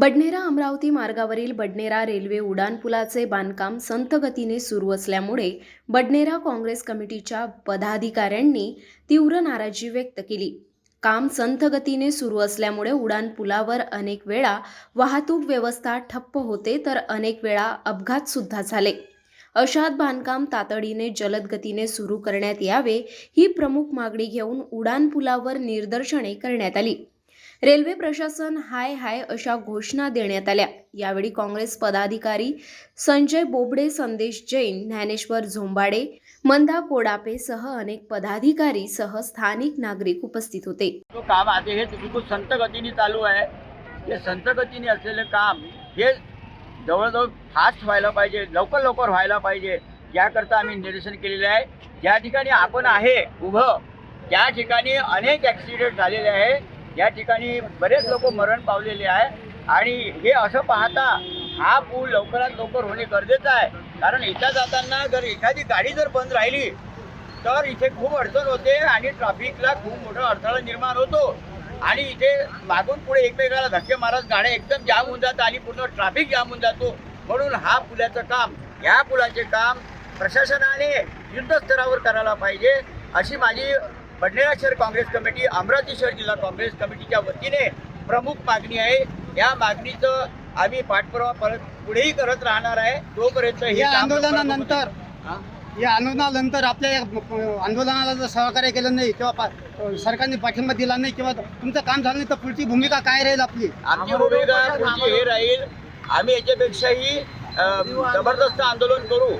बडनेरा अमरावती मार्गावरील बडनेरा रेल्वे उड्डाणपुलाचे बांधकाम संथ गतीने सुरू असल्यामुळे बडनेरा काँग्रेस कमिटीच्या पदाधिकाऱ्यांनी तीव्र नाराजी व्यक्त केली. काम संथ गतीने सुरू असल्यामुळे उड्डाणपुलावर अनेक वेळा वाहतूक व्यवस्था ठप्प होते तर अनेक वेळा अपघात सुद्धा झाले. अशात बांधकाम तातडीने जलद गतीने सुरू करण्यात यावे ही प्रमुख मागणी घेऊन उड्डाणपुलावर निदर्शने करण्यात आली. रेल्वे प्रशासन हाय हाय अशा घोषणा देण्यात आल्या. यावेळी काँग्रेस पदाधिकारी संजय बोबडे संदेश जैन ज्ञानेश्वर झोंबाडे मंदा कोडापे सह अनेक पदाधिकारी सह स्थानिक नागरिक उपस्थित होते. जो काम आहे हे बिलकुल संत गतीने चालू आहे हे संत गतीने असलेलं काम हे जवळजवळ फास्ट व्हायला पाहिजे लवकर लवकर व्हायला पाहिजे याकरता आम्ही निरसन केलेलं आहे. ज्या ठिकाणी आपण आहे उभं त्या ठिकाणी अनेक ॲक्सिडेंट झालेले आहे. या ठिकाणी बरेच लोक मरण पावलेले आहे. आणि हे असं पाहता हा पूल लवकरात लवकर होणे गरजेचं आहे. कारण इथं जाताना जर एखादी गाडी जर बंद राहिली तर इथे खूप अडचण होते आणि ट्रॅफिकला खूप मोठा अडथळा निर्माण होतो. आणि इथे मागून पुढे एकमेकाला धक्के मारत गाड्या एकदम जाम होऊन जातात आणि पूर्ण ट्रॅफिक जाम होऊन जातो. म्हणून हा पुलाचं काम या पुलाचे काम प्रशासनाने युद्धस्तरावर करायला पाहिजे. अशी माझी बडनेरा शहर काँग्रेस कमिटी अमरावती शहर जिल्हा काँग्रेस कमिटीच्या वतीने प्रमुख मागणी आहे. या मागणीचं आम्ही पाठपुरावा परत पुढेही करत राहणार आहे. तोपर्यंत हे या आंदोलनानंतर? या आंदोलनानंतर आपल्या या आंदोलनाला जर सहकार्य केलं नाही किंवा सरकारने पाठिंबा दिला नाही किंवा तुमचं काम झालं नाही तर पुढची भूमिका काय राहील आपली? आमची भूमिका पुढची हे राहील. आम्ही याच्यापेक्षाही जबरदस्त आंदोलन करू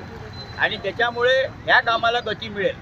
आणि त्याच्यामुळे ह्या कामाला गती मिळेल.